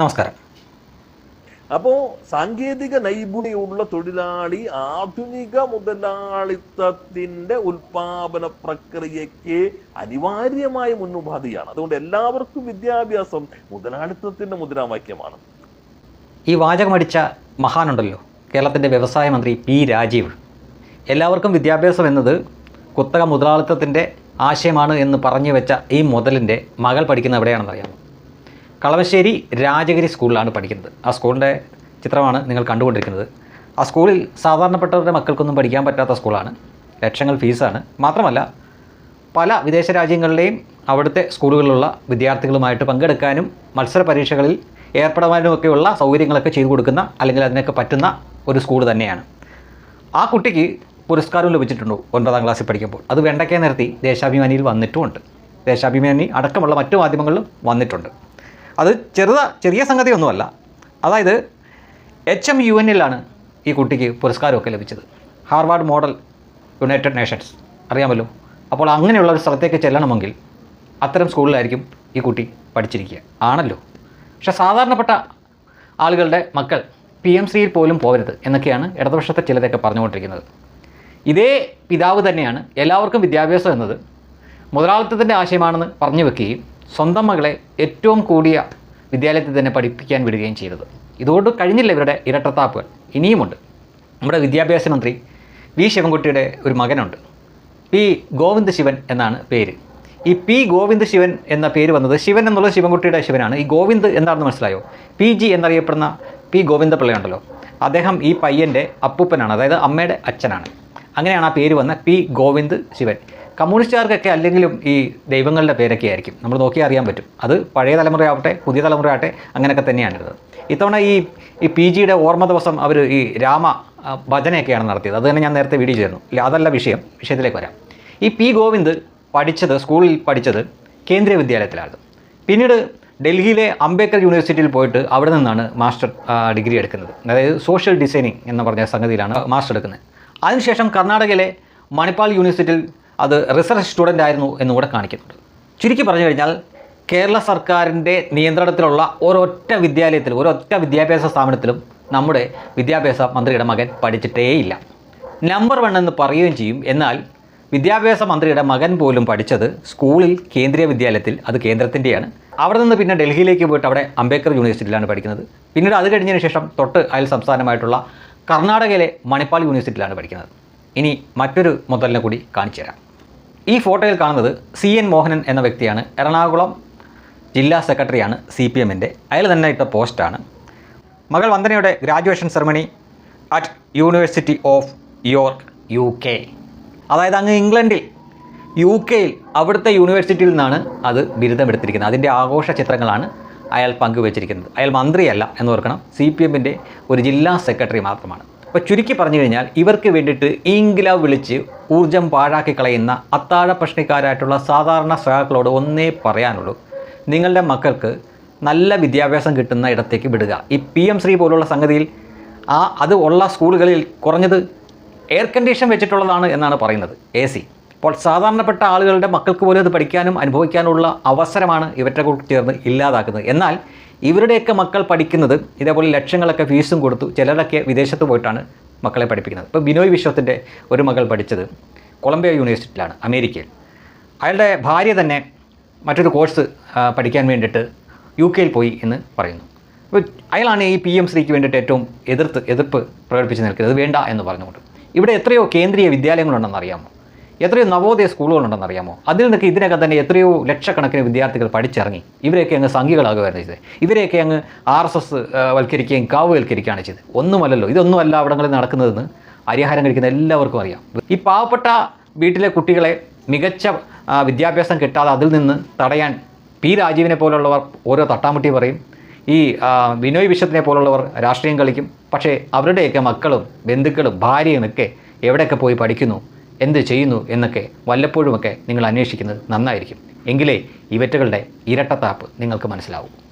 നമസ്കാരം. അപ്പോ സാങ്കേതിക നൈപുണ്യമുള്ള തൊഴിലാളി ആധുനിക മുതലാളിത്തത്തിന്റെ ഉൽപാദന പ്രക്രിയയ്ക്ക് അനിവാര്യമായ മുന്നുപാധിയാണ് അതുകൊണ്ട് എല്ലാവർക്കും വിദ്യാഭ്യാസം മുതലാളിത്തത്തിന്റെ മുദ്രാവാക്യമാണ്. ഈ വാചകമടിച്ച മഹാനുണ്ടല്ലോ കേരളത്തിന്റെ വ്യവസായ മന്ത്രി പി രാജീവ്. എല്ലാവർക്കും വിദ്യാഭ്യാസം എന്നത് കുത്തക മുതലാളിത്തത്തിന്റെ ആശയമാണ് എന്ന് പറഞ്ഞു വെച്ച ഈ മുതലിന്റെ മകൾ പഠിക്കുന്ന എവിടെയാണെന്ന് അറിയാമോ കളമശ്ശേരി രാജഗിരി സ്കൂളിലാണ് പഠിക്കുന്നത്. ആ സ്കൂളിന്റെ ചിത്രമാണ് നിങ്ങൾ കണ്ടുകൊണ്ടിരിക്കുന്നത്. ആ സ്കൂളിൽ സാധാരണപ്പെട്ടവരുടെ മക്കൾക്കൊന്നും പഠിക്കാൻ പറ്റാത്ത സ്കൂളാണ്. ലക്ഷങ്ങൾ ഫീസാണ്. മാത്രമല്ല പല വിദേശ രാജ്യങ്ങളിലെയും അവിടുത്തെ സ്കൂളുകളിലുള്ള വിദ്യാർത്ഥികളുമായിട്ട് പങ്കെടുക്കാനും മത്സര പരീക്ഷകളിൽ ഏർപ്പെടാനും ഒക്കെയുള്ള സൗകര്യങ്ങളൊക്കെ ചെയ്തു കൊടുക്കുന്ന അല്ലെങ്കിൽ അതിനൊക്കെ പറ്റുന്ന ഒരു സ്കൂൾ തന്നെയാണ്. ആ കുട്ടിക്ക് പുരസ്കാരം ലഭിച്ചിട്ടുണ്ട് ഒൻപതാം ക്ലാസ്സിൽ പഠിക്കുമ്പോൾ. അത് വെണ്ടയ്ക്ക നിർത്തി ദേശാഭിമാനിയിൽ വന്നിട്ടുമുണ്ട്. ദേശാഭിമാനി അടക്കമുള്ള മറ്റു മാധ്യമങ്ങളിലും വന്നിട്ടുണ്ട്. അത് ചെറുത ചെറിയ സംഗതിയൊന്നുമല്ല. അതായത് എച്ച് എം യു എന്നിലാണ് ഈ കുട്ടിക്ക് പുരസ്കാരമൊക്കെ ലഭിച്ചത്. ഹാർവാർഡ് മോഡൽ യുണൈറ്റഡ് നേഷൻസ് അറിയാമല്ലോ? അപ്പോൾ അങ്ങനെയുള്ള ഒരു സ്ഥലത്തേക്ക് ചെല്ലണമെങ്കിൽ അത്തരം സ്കൂളിലായിരിക്കും ഈ കുട്ടി പഠിച്ചിരിക്കുക. ആണല്ലോ? പക്ഷേ സാധാരണപ്പെട്ട ആളുകളുടെ മക്കൾ പി എം സിയിൽ പോലും പോകരുത് എന്നൊക്കെയാണ് ഇടതുപക്ഷത്തെ ചിലരൊക്കെ പറഞ്ഞുകൊണ്ടിരിക്കുന്നത്. ഇതേ പിതാവ് തന്നെയാണ് എല്ലാവർക്കും വിദ്യാഭ്യാസം എന്നത് മുതലാളിത്തത്തിന്റെ ആശയമാണെന്ന് പറഞ്ഞു വെക്കുകയും സ്വന്തം മകളെ ഏറ്റവും കൂടിയ വിദ്യാലയത്തിൽ തന്നെ പഠിപ്പിക്കാൻ വിടുകയും ചെയ്തത്. ഇതുകൊണ്ട് കഴിഞ്ഞില്ല ഇവരുടെ ഇരട്ടത്താപ്പുകൾ. ഇനിയുമുണ്ട്. നമ്മുടെ വിദ്യാഭ്യാസ മന്ത്രി വി. ശിവൻകുട്ടിയുടെ ഒരു മകനുണ്ട്. പി. ഗോവിന്ദ് ശിവൻ എന്നാണ് പേര്. ഈ പി. ഗോവിന്ദ് ശിവൻ എന്ന പേര് വന്നത് ശിവൻ എന്നുള്ളത് ശിവൻകുട്ടിയുടെ ശിവനാണ്. ഈ ഗോവിന്ദ് എന്താണെന്ന് മനസ്സിലായോ? പി. ജി എന്നറിയപ്പെടുന്ന പി. ഗോവിന്ദപിള്ളയുണ്ടല്ലോ അദ്ദേഹം ഈ പയ്യന്റെ അപ്പൂപ്പനാണ് അതായത് അമ്മയുടെ അച്ഛനാണ്. അങ്ങനെയാണ് ആ പേര് വന്ന പി. ഗോവിന്ദ് ശിവൻ കമ്മ്യൂണിസ്റ്റുകാർക്കൊക്കെ അല്ലെങ്കിലും ഈ ദൈവങ്ങളുടെ പേരൊക്കെ ആയിരിക്കും. നമ്മൾ നോക്കി അറിയാൻ പറ്റും. അത് പഴയ തലമുറയാവട്ടെ പുതിയ തലമുറയാവട്ടെ അങ്ങനെയൊക്കെ തന്നെയാണിരുന്നത് ഇത്തവണ ഈ ഈ പി ജിയുടെ ഓർമ്മ ദിവസം അവർ ഈ രാമ ഭജനയൊക്കെയാണ് നടത്തിയത്. അത് തന്നെ ഞാൻ നേരത്തെ വീഡിയോ ചേർന്നു ഇല്ല അതല്ല വിഷയം. വിഷയത്തിലേക്ക് വരാം. ഈ പി ഗോവിന്ദ് പഠിച്ചത് സ്കൂളിൽ പഠിച്ചത് കേന്ദ്രീയ വിദ്യാലയത്തിലാണ്. പിന്നീട് ഡൽഹിയിലെ അംബേദ്കർ യൂണിവേഴ്സിറ്റിയിൽ പോയിട്ട് അവിടെ നിന്നാണ് മാസ്റ്റർ ഡിഗ്രി എടുക്കുന്നത്. അതായത് സോഷ്യൽ ഡിസൈനിങ് എന്ന് പറഞ്ഞ സംഗതിയിലാണ് മാസ്റ്റർ എടുക്കുന്നത്. അതിനുശേഷം കർണാടകയിലെ മണിപ്പാൽ യൂണിവേഴ്സിറ്റിയിൽ അത് റിസർച്ച് സ്റ്റുഡന്റ് ആയിരുന്നു എന്നുകൂടെ കാണിക്കുന്നുണ്ട്. ചുരുക്കി പറഞ്ഞു കഴിഞ്ഞാൽ കേരള സർക്കാരിന്റെ നിയന്ത്രണത്തിലുള്ള ഒരൊറ്റ വിദ്യാലയത്തിൽ ഒരൊറ്റ വിദ്യാഭ്യാസ സ്ഥാപനത്തിലും നമ്മുടെ വിദ്യാഭ്യാസ മന്ത്രിയുടെ മകൻ പഠിച്ചിട്ടേയില്ല നമ്പർ വൺ എന്ന് പറയുകയും ചെയ്യും. എന്നാൽ വിദ്യാഭ്യാസ മന്ത്രിയുടെ മകൻ പോലും പഠിച്ചത് സ്കൂളിൽ കേന്ദ്രീയ വിദ്യാലയത്തിൽ അത് കേന്ദ്രത്തിന്റെയാണ്. അവിടെ നിന്ന് പിന്നെ ഡൽഹിയിലേക്ക് പോയിട്ട് അവിടെ അംബേദ്കർ യൂണിവേഴ്സിറ്റിയിലാണ് പഠിക്കുന്നത്. പിന്നീട് അത് കഴിഞ്ഞതിന് ശേഷം തൊട്ട് അയൽ സംസ്ഥാനമായിട്ടുള്ള കർണാടകയിലെ മണിപ്പാൽ യൂണിവേഴ്സിറ്റിയിലാണ് പഠിക്കുന്നത്. ഇനി മറ്റൊരു മുതലിനെ കൂടി കാണിച്ചു തരാം. ഈ ഫോട്ടോയിൽ കാണുന്നത് സി എൻ മോഹനൻ എന്ന വ്യക്തിയാണ്. എറണാകുളം ജില്ലാ സെക്രട്ടറിയാണ് സി പി എമ്മിന്റെ. അയാൾ തന്നെ ഇട്ട പോസ്റ്റാണ്. മകൾ വന്ദനയുടെ graduation ceremony at university of York UK K. അതായത് അങ്ങ് ഇംഗ്ലണ്ടിൽ യു കെയിൽ അവിടുത്തെ യൂണിവേഴ്സിറ്റിയിൽ നിന്നാണ് അത് ബിരുദമെടുത്തിരിക്കുന്നത്. അതിന്റെ ആഘോഷ ചിത്രങ്ങളാണ് അയാൾ പങ്കുവച്ചിരിക്കുന്നത്. അയാൾ മന്ത്രിയല്ല എന്ന് ഓർക്കണം. സി പി എമ്മിന്റെ ഒരു ജില്ലാ സെക്രട്ടറി മാത്രമാണ്. അപ്പോൾ ചുരുക്കി പറഞ്ഞു കഴിഞ്ഞാൽ ഇവർക്ക് വേണ്ടിയിട്ട് ഇംഗ്ലവ് വിളിച്ച് ഊർജം പാഴാക്കി കളയുന്ന അത്താഴ പ്രശ്നക്കാരായിട്ടുള്ള സാധാരണ സഹാക്കളോട് ഒന്നേ പറയാനുള്ളൂ. നിങ്ങളുടെ മക്കൾക്ക് നല്ല വിദ്യാഭ്യാസം കിട്ടുന്ന ഇടത്തേക്ക് വിടുക. ഈ പി എം ശ്രീ പോലുള്ള സംഗതിയിൽ ആ അത് ഉള്ള സ്കൂളുകളിൽ കുറഞ്ഞത് എയർ കണ്ടീഷൻ വെച്ചിട്ടുള്ളതാണ് എന്നാണ് പറയുന്നത്. എ സി അപ്പോൾ സാധാരണപ്പെട്ട ആളുകളുടെ മക്കൾക്ക് പോലും അത് പഠിക്കാനും അനുഭവിക്കാനുള്ള അവസരമാണ് ഇവരുടെ കൂടെ ചേർന്ന് ഇല്ലാതാക്കുന്നത്. എന്നാൽ ഇവരുടെയൊക്കെ മക്കൾ പഠിക്കുന്നത് ഇതേപോലെ ലക്ഷങ്ങളൊക്കെ ഫീസും കൊടുത്തു. ചിലരൊക്കെ വിദേശത്ത് പോയിട്ടാണ് മക്കളെ പഠിപ്പിക്കുന്നത്. ഇപ്പോൾ ബിനോയ് വിശ്വത്തിന്റെ ഒരു മകൾ പഠിച്ചത് കൊളംബിയ യൂണിവേഴ്സിറ്റിയിലാണ് അമേരിക്കയിൽ. അയാളുടെ ഭാര്യ തന്നെ മറ്റൊരു കോഴ്സ് പഠിക്കാൻ വേണ്ടിയിട്ട് യു കെയിൽ പോയി എന്ന് പറയുന്നു. അപ്പോൾ അയാളാണ് ഈ പി എം ശ്രീക്ക് വേണ്ടിയിട്ട് ഏറ്റവും എതിർത്ത് എതിർപ്പ് പ്രകടിപ്പിച്ച് നിൽക്കുന്നത്. വേണ്ട എന്ന് പറഞ്ഞുകൊണ്ട്. ഇവിടെ എത്രയോ കേന്ദ്രീയ വിദ്യാലയങ്ങളുണ്ടെന്ന് അറിയാമോ? എത്രയോ നവോദയ സ്കൂളുകളുണ്ടെന്ന് അറിയാമോ? അതിൽ നിന്നൊക്കെ ഇതിനകം തന്നെ എത്രയോ ലക്ഷക്കണക്കിന് വിദ്യാർത്ഥികൾ പഠിച്ചിറങ്ങി. ഇവരെയൊക്കെ അങ്ങ് സംഘികളാകുകയാണ് ചെയ്തത്. ഇവരെയൊക്കെ അങ്ങ് ആർ എസ് എസ് വൽക്കരിക്കുകയും കാവുവൽക്കരിക്കുകയാണ് ചെയ്തത്. ഒന്നുമല്ലല്ലോ ഇതൊന്നുമല്ല അവിടങ്ങളിൽ നടക്കുന്നതെന്ന് അരിഹാരം കഴിക്കുന്ന എല്ലാവർക്കും അറിയാം. ഈ പാവപ്പെട്ട വീട്ടിലെ കുട്ടികളെ മികച്ച വിദ്യാഭ്യാസം കിട്ടാതെ അതിൽ നിന്ന് തടയാൻ പി രാജീവിനെ പോലുള്ളവർ ഓരോ തട്ടാമുട്ടി പറയും. ഈ വിനോയ് വിശ്വത്തിനെ പോലുള്ളവർ രാഷ്ട്രീയം കളിക്കും. പക്ഷേ അവരുടെയൊക്കെ മക്കളും ബന്ധുക്കളും ഭാര്യയും ഒക്കെ എവിടെയൊക്കെ പോയി പഠിക്കുന്നു? എന്ത് ചെയ്യുന്നു എന്നൊക്കെ വല്ലപ്പോഴുമൊക്കെ നിങ്ങൾ അന്വേഷിക്കുന്നത് നന്നായിരിക്കും. എങ്കിലേ ഇവറ്റകളുടെ ഇരട്ടത്താപ്പ് നിങ്ങൾക്ക് മനസ്സിലാവും.